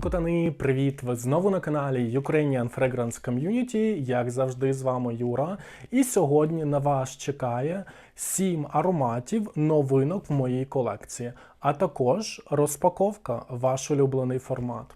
котани, привіт! Ви знову на каналі Ukrainian Fragrance Community. Як завжди, з вами Юра. І сьогодні на вас чекає 7 ароматів новинок в моїй колекції, а також розпаковка, ваш улюблений формат.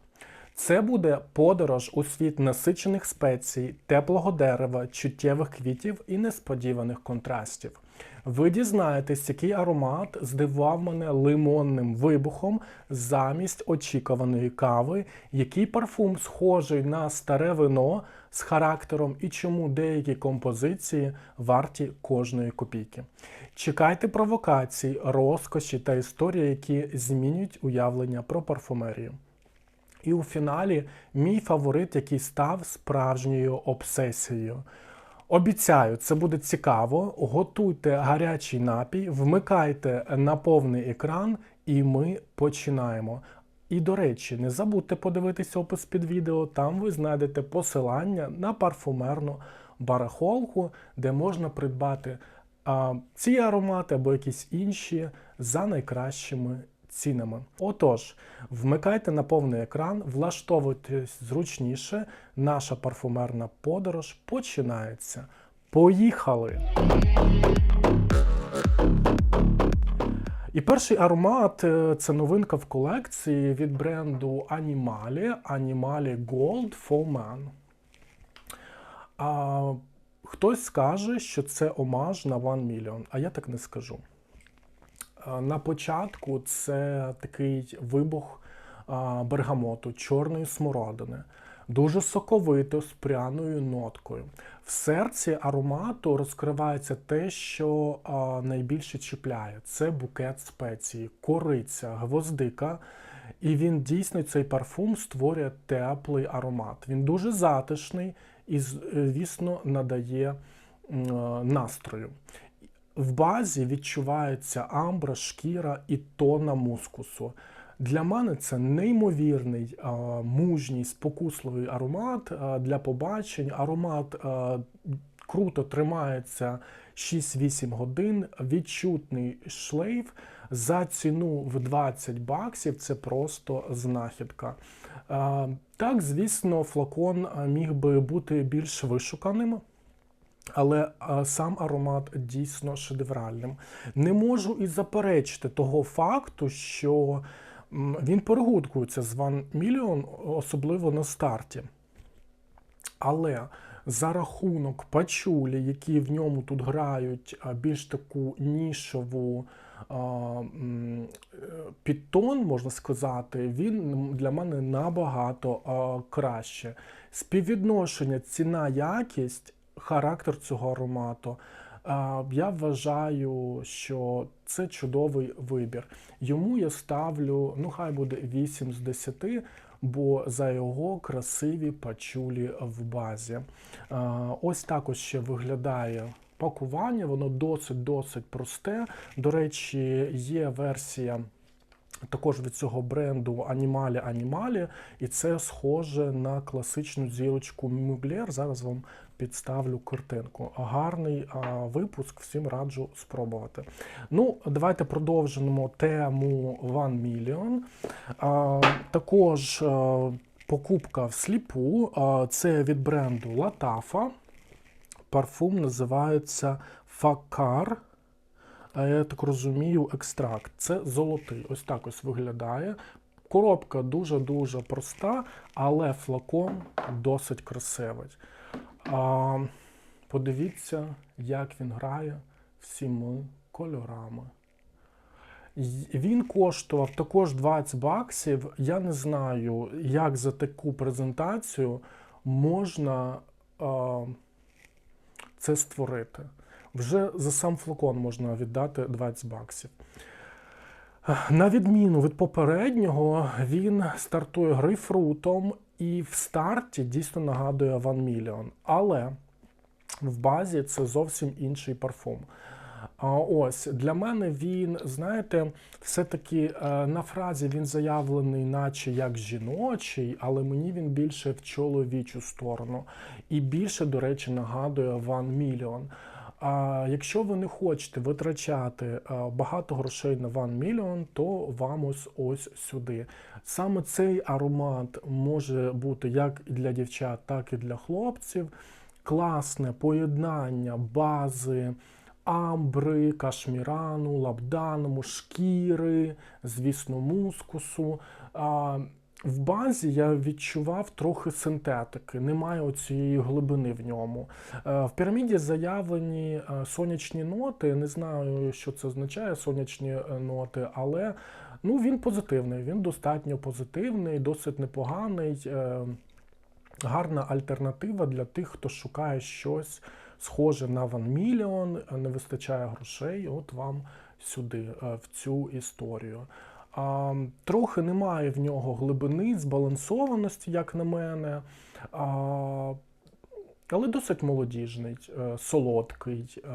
Це буде подорож у світ насичених спецій, теплого дерева, чуттєвих квітів і несподіваних контрастів. Ви дізнаєтесь, який аромат здивував мене лимонним вибухом замість очікуваної кави, який парфум схожий на старе вино з характером і чому деякі композиції варті кожної копійки. Чекайте провокацій, розкоші та історії, які змінюють уявлення про парфумерію. І у фіналі мій фаворит, який став справжньою обсесією. Обіцяю, це буде цікаво. Готуйте гарячий напій, вмикайте на повний екран, і ми починаємо. І, до речі, не забудьте подивитися опис під відео, там ви знайдете посилання на парфумерну барахолку, де можна придбати а, ці аромати або якісь інші за найкращими цінами. Отож, вмикайте на повний екран, влаштовуйтесь зручніше. Наша парфумерна подорож починається. Поїхали! І перший аромат е, це новинка в колекції від бренду Animali Animali Gold for Man. А, хтось скаже, що це омаж на One Million, а я так не скажу. На початку це такий вибух бергамоту, чорної смородини, дуже соковито з пряною ноткою. В серці аромату розкривається те, що найбільше чіпляє. Це букет спеції, кориця, гвоздика. І він дійсно цей парфум створює теплий аромат. Він дуже затишний і, звісно, надає настрою. В базі відчувається амбра, шкіра і тона мускусу. Для мене це неймовірний, мужній, спокусливий аромат для побачень. Аромат круто тримається 6-8 годин, відчутний шлейф за ціну в 20 баксів. Це просто знахідка. Так, звісно, флакон міг би бути більш вишуканим. Але сам аромат дійсно шедевральним. Не можу і заперечити того факту, що він перегукується з One Million, особливо на старті. Але за рахунок пачулі, які в ньому тут грають більш таку нішову підтон, можна сказати, він для мене набагато краще. Співвідношення ціна-якість характер цього аромату. Я вважаю, що це чудовий вибір. Йому я ставлю, ну хай буде 8 з 10, бо за його красиві пачулі в базі. Ось так ще виглядає пакування, воно досить-досить просте. До речі, є версія. Також від цього бренду Анімалі Анімалі, і це схоже на класичну зірочку Мюглер. Зараз вам підставлю картинку. Гарний а, випуск, всім раджу спробувати. Ну, давайте продовжимо тему One Million. А, також а, покупка всліпу. А, це від бренду Latafa. Парфум називається Факар. Я так розумію, екстракт. Це золотий. Ось так ось виглядає. Коробка дуже-дуже проста, але флакон досить красивий. А, Подивіться, як він грає всіми кольорами. Він коштував також 20 баксів. Я не знаю, як за таку презентацію можна а, це створити. Вже за сам флакон можна віддати 20 баксів. На відміну від попереднього, він стартує грейпфрутом і в старті дійсно нагадує One Million. Але в базі це зовсім інший парфум. А ось для мене він, знаєте, все-таки е, на фразі він заявлений, наче як жіночий, але мені він більше в чоловічу сторону. І більше, до речі, нагадує One Million. А якщо ви не хочете витрачати е, багато грошей на One Million, то вам ось ось сюди. Саме цей аромат може бути як для дівчат, так і для хлопців. Класне поєднання бази, амбри, кашмірану, лабданому, шкіри, звісно, мускусу. В базі я відчував трохи синтетики, немає цієї глибини в ньому. Е, В піраміді заявлені е, сонячні ноти. Не знаю, що це означає, сонячні е, ноти, але ну, він позитивний, він достатньо позитивний, досить непоганий. Гарна альтернатива для тих, хто шукає щось схоже на One Million, не вистачає грошей. От вам сюди, в цю історію. Трохи немає в нього глибини, збалансованості, як на мене. Але досить молодіжний, е, солодкий. е,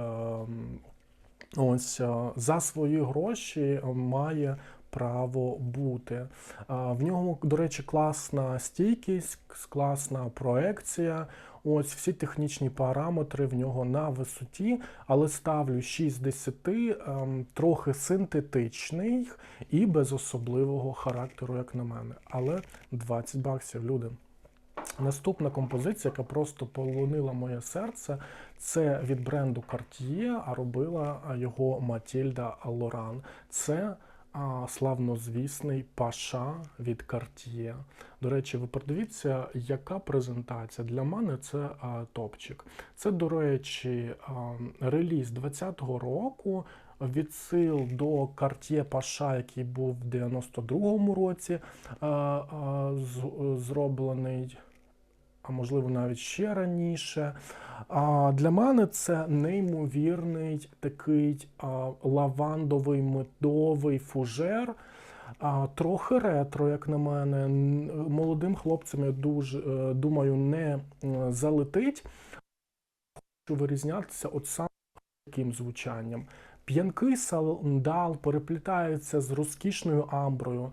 Ось е, за свої гроші має право бути. В ньому, до речі, класна стійкість, класна проекція. Ось всі технічні параметри в нього на висоті, але ставлю 6 з 10, ем, трохи синтетичний і без особливого характеру, як на мене. Але 20 баксів, люди. Наступна композиція, яка просто полонила моє серце, це від бренду Cartier, а робила його Матільда Лоран. Це славнозвісний паша від Cartier. До речі, ви подивіться, яка презентація. Для мене це топчик. Це, до речі, реліз 20-го року. Відсил до Cartier Паша, який був в 92-му році зроблений а можливо навіть ще раніше. А для мене це неймовірний такий лавандовий медовий фужер. А, трохи ретро, як на мене. Молодим хлопцям, я дуже е, думаю, не м, залетить. Хочу вирізнятися от саме таким звучанням. П'янкий сандал переплітається з розкішною амброю.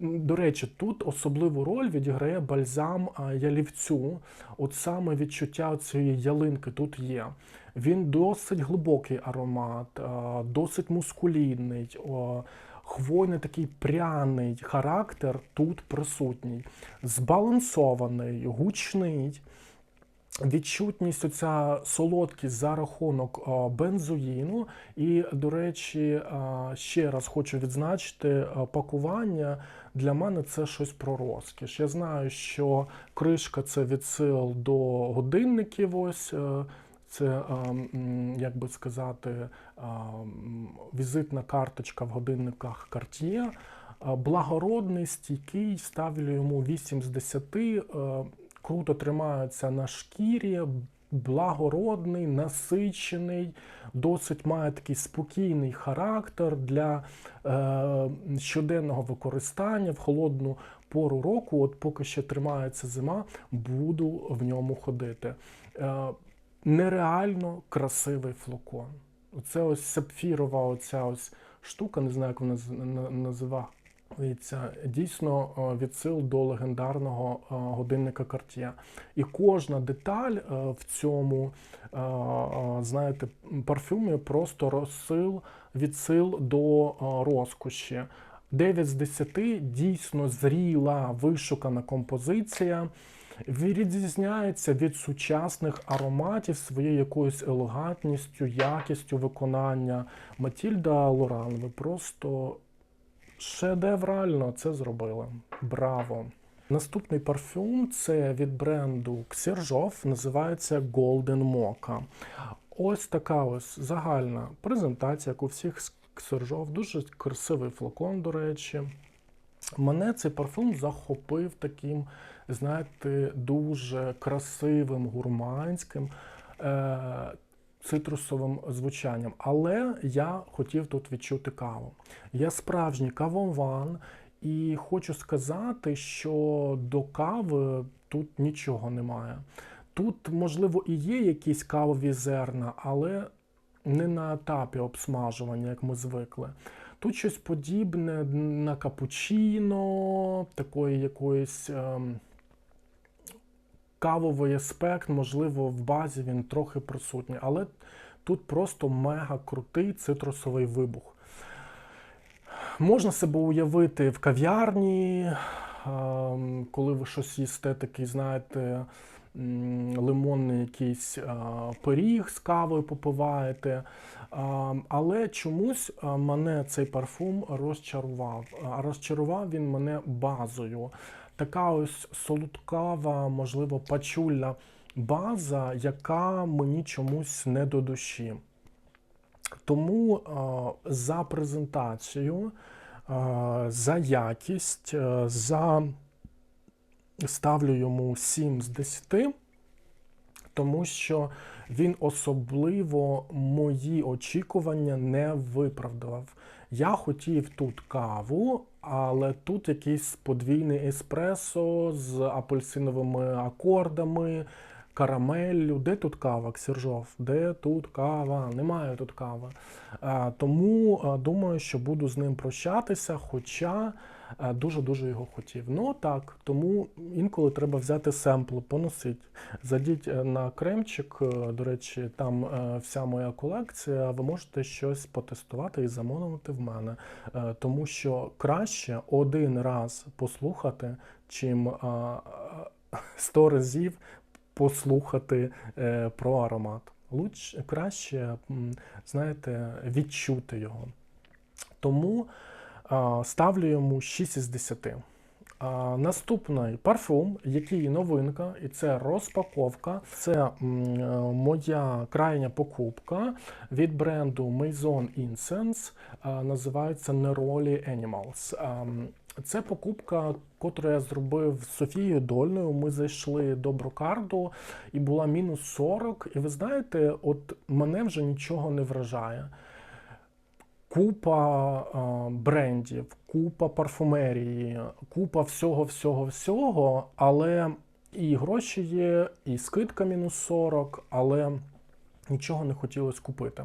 До речі, тут особливу роль відіграє бальзам ялівцю. От саме відчуття цієї ялинки тут є. Він досить глибокий аромат, досить мускулінний. Хвойний такий пряний характер тут присутній, збалансований, гучний. Відчутність оця солодкість за рахунок а, бензоїну. І, до речі, ще раз хочу відзначити пакування. Для мене це щось про розкіш. Я знаю, що кришка це відсил до годинників. Ось е, це, як би сказати, візитна карточка в годинниках Cartier. Благородний, стійкий, ставлю йому 8 з 10. Круто тримається на шкірі, благородний, насичений, досить має такий спокійний характер для е, щоденного використання в холодну пору року. От поки ще тримається зима, буду в ньому ходити. Е, нереально красивий флакон. Це ось сапфірова оця ось штука, не знаю, як вона з- називається. Дійсно е, відсил до легендарного е, годинника Cartier. І кожна деталь е, в цьому, знаєте, парфюмі просто розсил, відсил до розкоші. 9 з 10 дійсно зріла, вишукана композиція. Відрізняється від сучасних ароматів своєю якоюсь елегантністю, якістю виконання. Матільда Лоран, ви просто шедеврально це зробили. Браво! Наступний парфюм це від бренду Xerjoff, називається Golden Mocha. Ось така ось загальна презентація, як у всіх з Xerjoff. Дуже красивий флакон, до речі. Мене цей парфум захопив таким, знаєте, дуже красивим, гурманським. Цитрусовим звучанням, але я хотів тут відчути каву. Я справжній кавован, і хочу сказати, що до кави тут нічого немає. Тут, можливо, і є якісь кавові зерна, але не на етапі обсмажування, як ми звикли. Тут щось подібне на капучино, такої якоїсь ем, кавовий аспект, можливо, в базі він трохи присутній, але тут просто мега крутий цитрусовий вибух. Можна себе уявити в кав'ярні, ем, коли ви щось їсте, такий, знаєте, лимонний якийсь е, пиріг з кавою попиваєте. Ем, Але чомусь е, мене цей парфум розчарував. Розчарував він мене базою. Така ось солодкава, можливо, пачульна база, яка мені чомусь не до душі. Тому за презентацію, за якість, за ставлю йому 7 з 10, тому що він особливо мої очікування не виправдав. Я хотів тут каву, але тут якийсь подвійний еспресо з апельсиновими акордами, карамеллю. Де тут кава, Ксержов? Де тут кава? Немає тут кави. Тому думаю, що буду з ним прощатися, хоча дуже-дуже його хотів. Ну так, тому інколи треба взяти семпл, поносити. Зайдіть е, на кремчик, е, до речі, там е, вся моя колекція. Ви можете щось потестувати і замовити в мене. Е, Тому що краще один раз послухати, чим 100 разів послухати е, про аромат. Луч краще, знаєте, відчути його. Тому ставлю йому 6 із 10. Наступний парфум, який новинка, і це розпаковка. Це е, моя крайня покупка від бренду Maison Incense. Називається Neroli Animals. Це покупка, котру я зробив з Софією Дольною. Ми зайшли до брокарду і була мінус 40. І ви знаєте, от мене вже нічого не вражає. Купа а, брендів, купа парфумерії, купа всього, всього, всього, але і гроші є, і скидка мінус 40, але нічого не хотілося купити.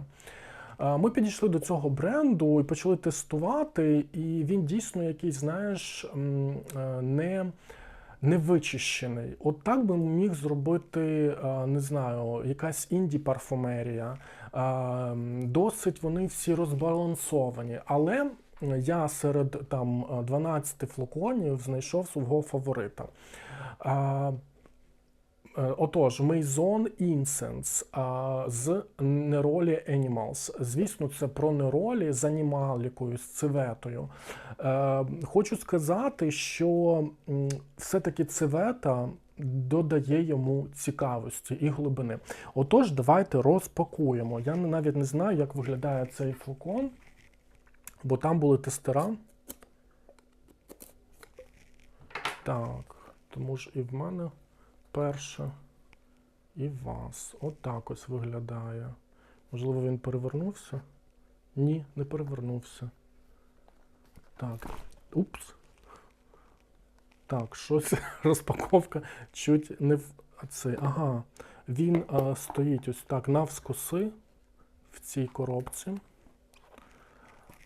Ми підійшли до цього бренду і почали тестувати, і він дійсно якийсь, знаєш, е, не, не вичищений. От так би міг зробити, е, не знаю, якась інді-парфумерія. Е, Досить вони всі розбалансовані. Але я серед там 12 флаконів знайшов свого фаворита. Е, Отож, Maison Incense з Neroli Animals. Звісно, це про неролі з анімалікою, з цеветою. Е, Хочу сказати, що все-таки цевета додає йому цікавості і глибини. Отож, давайте розпакуємо. Я навіть не знаю, як виглядає цей флакон, бо там були тестера. Так, тому ж і в мене перше і вас. Отак ось виглядає. Можливо, він перевернувся? Ні, не перевернувся. Так. Упс. Так, щось розпаковка чуть не в цей. Ага. Він а, стоїть ось так навскоси в цій коробці.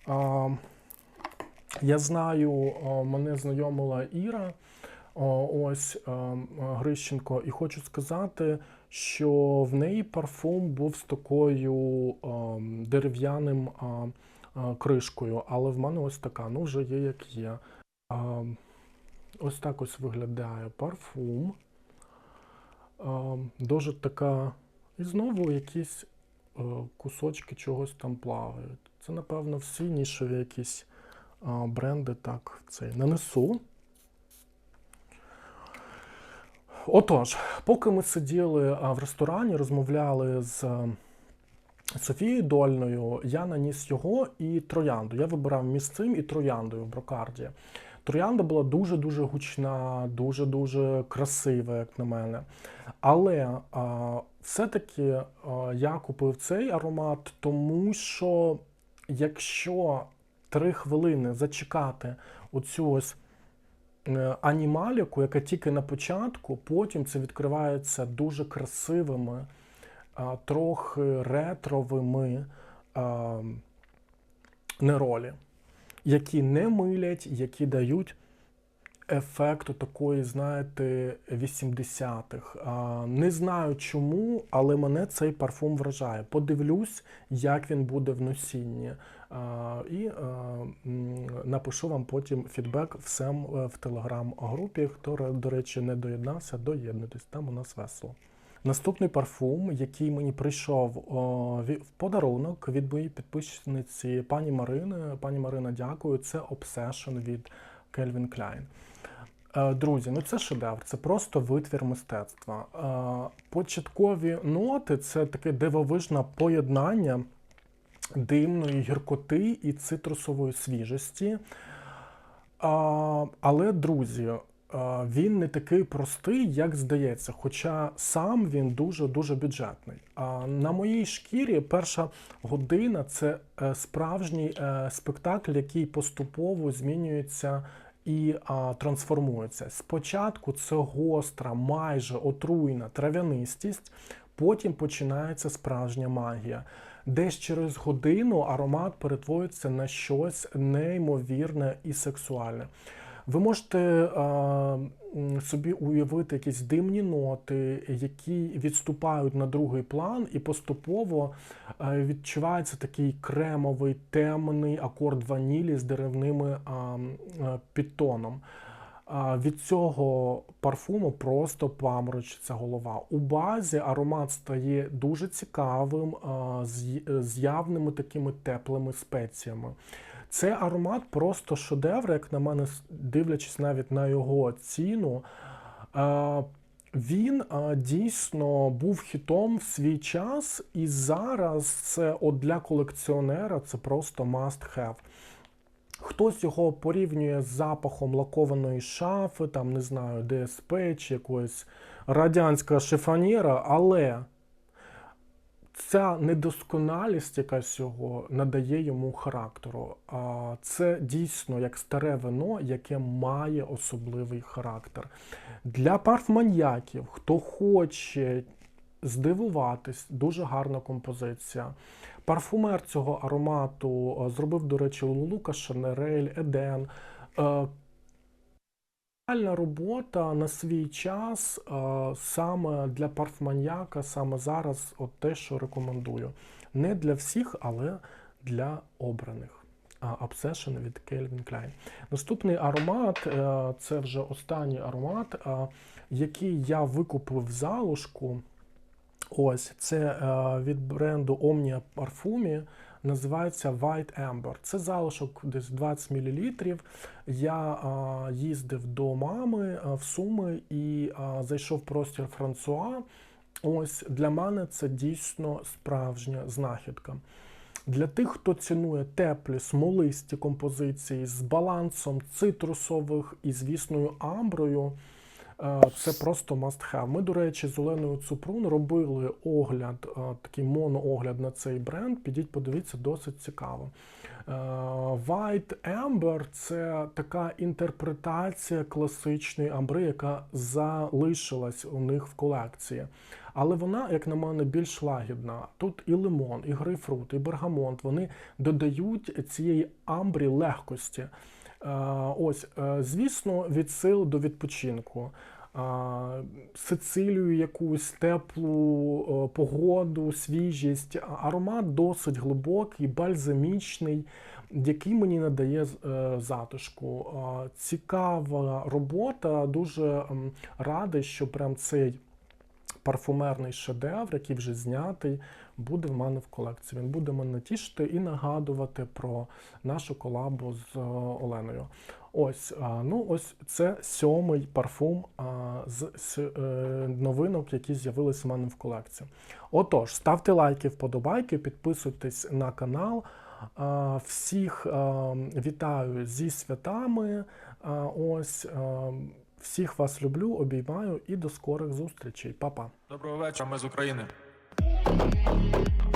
А, я знаю, а, мене знайомила Іра. О, Ось е, Грищенко, і хочу сказати, що в неї парфум був з такою е, дерев'яним е, е, кришкою, але в мене ось така, ну вже є як є. Е, Ось так ось виглядає парфум. Е, Дуже така. І знову якісь е, кусочки чогось там плавають. Це, напевно, всі нішеві якісь е, бренди так цей нанесу. Отож, поки ми сиділи в ресторані, розмовляли з е, Софією Дольною, я наніс його і троянду. Я вибирав між цим і трояндою в брокарді. Троянда була дуже-дуже гучна, дуже-дуже красива, як на мене. Але все-таки а, я купив цей аромат, тому що якщо три хвилини зачекати оцю ось е, анімаліку, яка тільки на початку, потім це відкривається дуже красивими, трохи ретровими неролі, які не милять, які дають ефекту такої, знаєте, 80-х. Не знаю чому, але мене цей парфум вражає. Подивлюсь, як він буде в носінні. І напишу вам потім фідбек всем е, в телеграм-групі. Хто, до речі, не доєднався, доєднуйтесь, там у нас весело. Наступний парфум, який мені прийшов о, в подарунок від моєї підписниці пані Марини. Пані Марина, дякую. Це Obsession від Calvin Klein. Е, Друзі, ну це шедевр, це просто витвір мистецтва. Е, Початкові ноти це таке дивовижне поєднання димної гіркоти і цитрусової свіжості. Але, друзі, він не такий простий, як здається, хоча сам він дуже-дуже бюджетний. На моїй шкірі перша година це е, справжній е, спектакль, який поступово змінюється і а, трансформується. Спочатку це гостра, майже отруйна трав'янистість, потім починається справжня магія. Десь через годину аромат перетворюється на щось неймовірне і сексуальне. Ви можете е, собі уявити якісь димні ноти, які відступають на другий план, і поступово е, відчувається такий кремовий темний акорд ванілі з деревними е, підтоном. Від цього парфуму просто паморочиться голова. У базі аромат стає дуже цікавим, з явними такими теплими спеціями. Цей аромат просто шедевр, як на мене, дивлячись навіть на його ціну. Він дійсно був хітом в свій час, і зараз це от для колекціонера це просто must have. Хтось його порівнює з запахом лакованої шафи, там не знаю, ДСП чи якоїсь радянська шифонєра, але ця недосконалість якась його надає йому характеру. А це дійсно як старе вино, яке має особливий характер. Для парфманьяків, хто хоче здивуватись, дуже гарна композиція. Парфумер цього аромату е, зробив, до речі, Лука, Шанерель, Еден. Реальна робота на свій час саме для парфманьяка, саме зараз, от те, що рекомендую. Не для всіх, але для обраних. Obsession від Calvin Klein. Наступний аромат е, це вже останній аромат, який я викупив в залушку. Ось це е, від бренду Omnia Parfumi. Називається White Amber. Це залишок десь 20 мл. Я е, їздив до мами е, в Суми і е, зайшов в простір Франсуа. Ось для мене це дійсно справжня знахідка. Для тих, хто цінує теплі, смолисті композиції з балансом цитрусових і звісною амброю, це просто must have. Ми, до речі, з Оленою Цупрун робили огляд, е, такий моноогляд на цей бренд. Підіть, подивіться, досить цікаво. Е, White Amber – це така інтерпретація класичної амбри, яка залишилась у них в колекції. Але вона, як на мене, більш лагідна. Тут і лимон, і грейпфрут, і бергамонт. Вони додають цієї амбрі легкості. Е, Ось, е, звісно, від сил до відпочинку. Е, Сицилію, якусь теплу погоду, свіжість. Аромат досить глибокий, бальзамічний, який мені надає затишку. Цікава робота. Дуже радий, що прям цей парфумерний шедевр, який вже знятий, буде в мене в колекції. Він буде мене тішити і нагадувати про нашу колабу з е, Оленою. Ось, ну ось це сьомий парфум з, з е, новинок, які з'явилися в мене в колекції. Отож, ставте лайки, вподобайки, підписуйтесь на канал. Всіх вітаю зі святами. Ось всіх вас люблю, обіймаю і до скорих зустрічей. Па-па. Доброго вечора, ми з України. Thank you.